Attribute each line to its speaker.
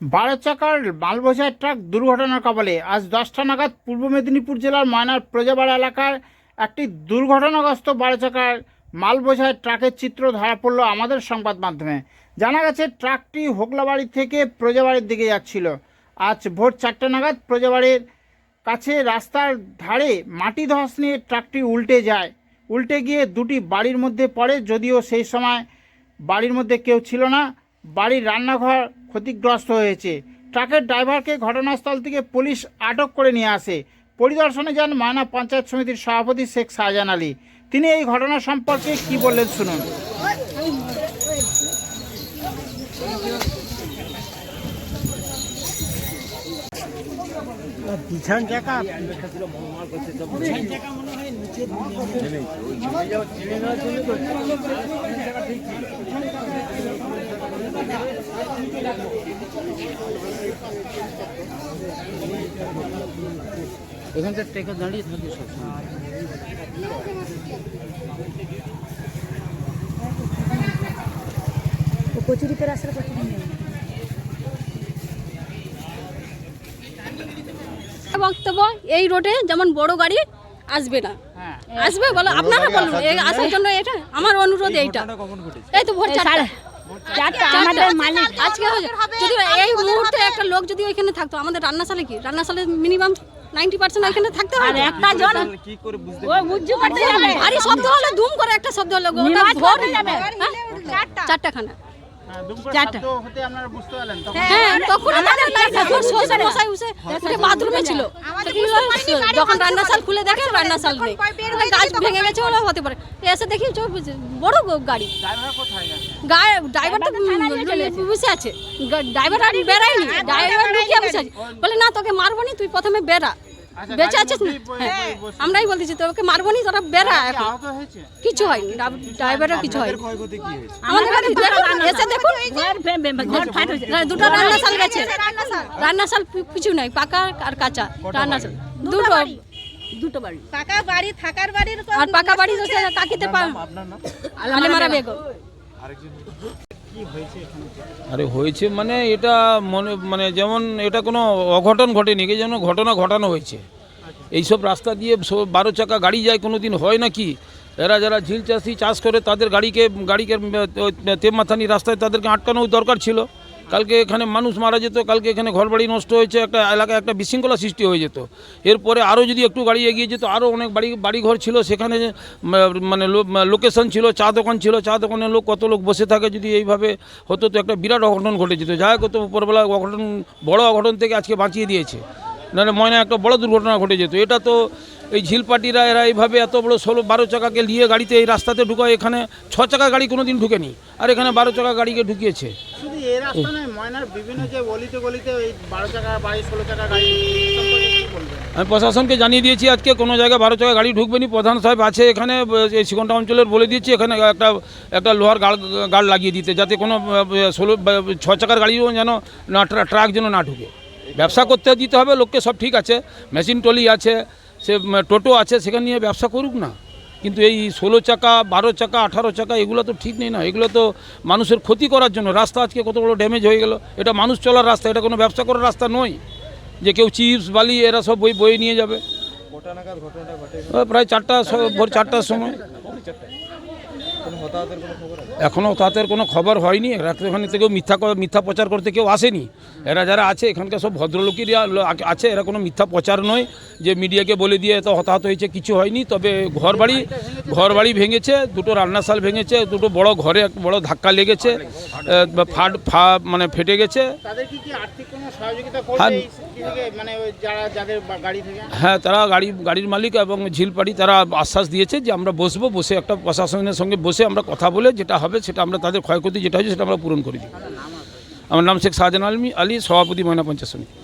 Speaker 1: বারো চাকার মালবোঝাই ট্রাক দুর্ঘটনার কবলে আজ দশটা নাগাদ পূর্ব মেদিনীপুর জেলার ময়নার প্রজাপাড়া এলাকার একটি দুর্ঘটনাগ্রস্ত বারো চাকার মালবোঝাই ট্রাকের চিত্র ধরা পড়ল আমাদের সংবাদ মাধ্যমে। জানা গেছে, ট্রাকটি হোগলাবাড়ি থেকে প্রজাবাড়ির দিকে যাচ্ছিল। আজ ভোর চারটে নাগাদ প্রজাবাড়ির কাছে রাস্তার ধারে মাটি ধস নিয়ে ট্রাকটি উল্টে যায়। উল্টে গিয়ে দুটি বাড়ির মধ্যে পড়ে, যদিও সেই সময় বাড়ির মধ্যে কেউ ছিল না। বাড়ির রান্নাঘর ক্ষতিগ্রস্ত হয়েছে। ট্রাকের ড্রাইভারকে ঘটনাস্থল থেকে পুলিশ আটক করে নিয়ে আসে। পরিদর্শনে যান মায়না পঞ্চায়েত সমিতির সভাপতি শেখ শাহজাহান আলী। তিনি এই ঘটনা সম্পর্কে কি বললেন শুনুন। এখানকার ট্রেকে দাঁড়িয়ে থাকে সবসময়
Speaker 2: ও কচুরিতে রাস্তার কচুরি নেই
Speaker 3: বক্তব্য এই রোডে যেমন বড় গাড়ি আসবে না।
Speaker 1: হ্যাঁ।
Speaker 3: আসবে বলো আপনারা বলুন আসার জন্য এটা আমার অনুরোধ এইটা। এই তো ভোর চারটা।
Speaker 2: মালিক
Speaker 3: আজকে যদি এই মুহূর্তে একটা লোক যদি ওইখানে থাকতো আমাদের রান্নাশালে কি? রান্নাশালে মিনিমাম নাইনটি পার্সেন্ট ওইখানে থাকতে
Speaker 2: আর
Speaker 3: হবে?
Speaker 2: একটা জন ও বুঝতে পারতে
Speaker 3: শব্দ হলে ধুম করে একটা শব্দ হলো ওটা
Speaker 2: নিমাজ
Speaker 3: ভোর
Speaker 2: পড়ে যাবে।
Speaker 3: হ্যাঁ? চারটা। খানা
Speaker 2: চারটা।
Speaker 3: হ্যাঁ তখন আমাদের মশাই বাথরুমে ছিল। যখন রান্নাশাল খুলে দেখে রান্নাশাল নেই ওটা গাছ ভেঙে গেছে ওরা হতে পারে। এসে দেখি বড় গাড়ি।
Speaker 1: ড্রাইভার
Speaker 3: গায়ে ড্রাইভার তো বসে আছে। ড্রাইভার আর বেড়ায়নি। ড্রাইভার লুকিয়ে বসে আছে। বলে না তোকে মারবো নি তুই প্রথমে বেড়া। বেঁচে
Speaker 1: গাড়ির
Speaker 3: আছিস না? হ্যাঁ। আমরাই বলতেছি তোকে মারবো নি তোরা বেড়া এখন। কিছু হয়নি ড্রাইভারের কিছু হয়নি। আমাদের দেখুন এসে দেখুন। দুটো গেছে। রান্নাশাল পি- কিছু নাই পাকা আর কাঁচা। রান্নাশাল। দুটো
Speaker 2: দুটো বাড়ি।
Speaker 4: পাকা বাড়ি থাকার বাড়ির
Speaker 3: আর পাকা বাড়ি হচ্ছে কাকিতে পা আলিমারা বেগম
Speaker 5: আরে হয়েছে মানে এটা মনে মানে যেমন এটা কোনো অঘটন ঘটেনি কি যেন ঘটনা ঘটানো হয়েছে। এইসব রাস্তা দিয়ে বারো চাকা গাড়ি যায় কোনো দিন হয় নাকি? এরা যারা ঝিল চাষি চাষ করে, তাদের গাড়িকে গাড়িকে তেমাথানি রাস্তায় তাদেরকে আটকানো দরকার ছিল। কালকে এখানে মানুষ মারা যেত, কালকে এখানে ঘরবাড়ি নষ্ট হয়েছে, একটা এলাকায় একটা বিশৃঙ্খলা সৃষ্টি হয়ে যেত। এরপরে আরও যদি একটু গাড়ি এগিয়ে যেত, আরও অনেক বাড়ি, বাড়িঘর ছিল, সেখানে মানে লোকেশন ছিল, চা দোকান ছিল, চা দোকানের লোক, কত লোক বসে থাকে যদি এইভাবে, হতো তো একটা বিরাট অঘটন ঘটে যেত যাই হোক, তো উপরবেলা অঘটন, বড় অঘটন থেকে আজকে বাঁচিয়ে দিয়েছে। নাহলে ময়না একটা বড় দুর্ঘটনা ঘটে যেত। এটা তো এই ঝিলপাটিরা এরা এইভাবে এত বড় ষোলো বারো চাকাকে নিয়ে গাড়িতে এই রাস্তাতে ঢুকায় এখানে ছ চাকা গাড়ি কোনো দিন ঢুকেনি। আর এখানে বারো চাকা গাড়িকে ঢুকিয়েছে।
Speaker 1: গাড়ি
Speaker 5: আমি প্রশাসনকে জানিয়ে দিয়েছি আজকে কোনো জায়গায় বারো চাকা গাড়ি ঢুকবেনি। প্রধান সাহেব আছে এখানে এই সিকন্ডা অঞ্চলের বলে দিয়েছি এখানে একটা একটা লোহার গার্ড গার্ড লাগিয়ে দিতে যাতে কোনো ষোলো ছ চাকার গাড়িও যেন না ট্রাক যেন না ঢুকে। ব্যবসা করতে দিতে হবে লোককে সব ঠিক আছে। মেশিন টলি আছে সে টোটো আছে সেখানে নিয়ে ব্যবসা করুক না। কিন্তু এই ষোলো চাকা বারো চাকা আঠারো চাকা এগুলো তো ঠিক নেই না। এগুলো তো মানুষের ক্ষতি করার জন্য। রাস্তা আজকে কত বড় ড্যামেজ হয়ে গেল। এটা মানুষ চলার রাস্তা এটা কোনো ব্যবসা করার রাস্তা নয়। যে কেউ চিপস বালি এরা সব বই বয়ে নিয়ে যাবে। প্রায় চারটা ভোর চারটার সময়। এখনও তাদের কোনো খবর হয়নি। এরা তো এখানে থেকেও মিথ্যা মিথ্যা প্রচার করতে কেউ আসেনি। এরা যারা আছে এখানকার সব ভদ্রলোকেরই আছে। এরা কোনো মিথ্যা প্রচার নয়। যে মিডিয়াকে বলে দিয়ে এত হতাহত হয়েছে কিছু হয়নি। তবে ঘর বাড়ি ঘর বাড়ি ভেঙেছে দুটো রান্নাশাল ভেঙেছে দুটো বড় ঘরে বড় ধাক্কা লেগেছে ফাট ফা মানে ফেটে গেছে। হ্যাঁ।
Speaker 1: থেকে মানে থেকে?
Speaker 5: হ্যাঁ তারা গাড়ি গাড়ির মালিক এবং ঝিলপাড়ি তারা আশ্বাস দিয়েছে যে আমরা বসবো। বসে একটা প্রশাসনের সঙ্গে বসে আমরা কথা বলে যেটা হবে সেটা আমরা তাদের ক্ষয়ক্ষতি যেটা হয়েছে সেটা আমরা পূরণ করে দিই আমার নাম শেখ শাহজাহান আলমী আলী, সভাপতি ময়না পঞ্চাশ সমিতি।